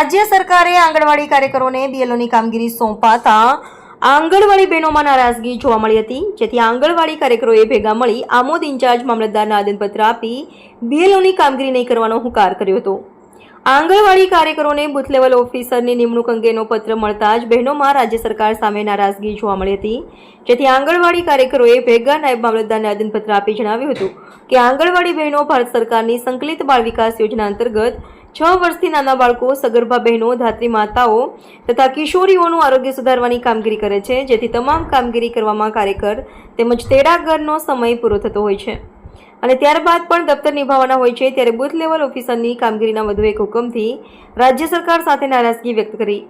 રાજ્ય સરકારે આંગણવાડી કાર્યકરોને બીએલઓની કામગીરી સોંપાતા આંગણવાડી બહેનોમાં નારાજગી જોવા મળી હતી, જેથી આંગણવાડી કાર્યકરોએ ભેગા મળી આમોદ ઇન્ચાર્જ મામલતદારને આદનપત્ર આપી બીએલઓની કામગીરી નહીં કરવાનો હુંકાર કર્યો હતો. આંગણવાડી કાર્યકરોને બુથ લેવલ ઓફિસરની નિમણૂક અંગેનો પત્ર મળતા જ બહેનોમાં રાજ્ય સરકાર સામે નારાજગી જોવા મળી હતી, જેથી આંગણવાડી કાર્યકરોએ ભેગા નાયબ મામલતદારને આદનપત્ર આપી જણાવ્યું હતું કે આંગણવાડી બહેનો ભારત સરકારની સંકલિત બાળ વિકાસ યોજના અંતર્ગત છ વર્ષથી નાના બાળકો, સગર્ભા બહેનો, ધાત્રી માતાઓ તથા કિશોરીઓનું આરોગ્ય સુધારવાની કામગીરી કરે છે, જેથી તમામ કામગીરી કરવામાં કાર્યકર તેમજ તેડાગરનો સમય પૂરો થતો હોય છે. અને ત્યારબાદ પણ દફતર નિભાવવાના હોય છે, ત્યારે બુથ લેવલ ઓફિસરની કામગીરીના વધુ એક હુકમથી રાજ્ય સરકાર સાથે નારાજગી વ્યક્ત કરી.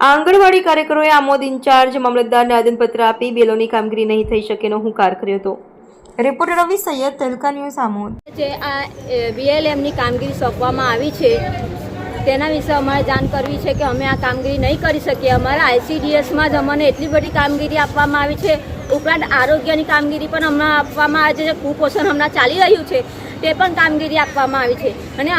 આ આંગણવાડી કાર્યકરોએ આમોદ ઇન્ચાર્જ, મામલતદારને આદનપત્ર આપી બેલોની કામગીરી નહીં થઈ શકેનો હુંકાર કર્યો હતો. રિપોર્ટર રવિ સૈયદ તેલકા ન્યૂઝ આમોદ જે આ બીએલએમની કામગીરી સોંપવામાં આવી છે, તેના વિશે અમારે જાણ કરવી છે કે અમે આ કામગીરી નહીં કરી શકીએ. અમારા આઈસીડીએસમાં જ અમને એટલી બધી કામગીરી આપવામાં આવી છે. ઉપરાંત આરોગ્યની કામગીરી પણ હમણાં આપવામાં આવે છે જે કુપોષણ હમણાં ચાલી રહ્યું છે, તે પણ કામગીરી આપવામાં આવી છે. અને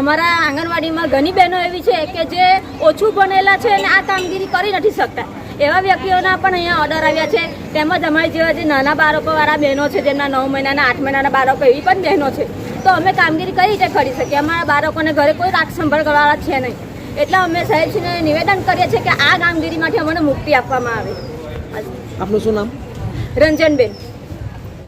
અમારા આંગણવાડીમાં ઘણી બહેનો એવી છે કે જે ઓછું ભણેલા છે અને આ કામગીરી કરી નથી શકતા. એવા વ્યક્તિઓના પણ અહીંયા ઓર્ડર આવ્યા છે. તેમજ અમારી જેવા જે નાના બાળકોવાળા બહેનો છે જેમના નવ મહિનાના આઠ મહિનાના બાળકો એવી પણ બહેનો છે. તો અમે કામગીરી કઈ રીતે કરી શકીએ? અમારા બાળકોને ઘરે કોઈ રાખ સંભાળ કરવાવાળા છે નહીં. એટલે અમે સાહેબશ્રીને નિવેદન કરીએ છીએ કે આ કામગીરીમાંથી અમને મુક્તિ આપવામાં આવે. આપનું શું નામ? રંજનબેન.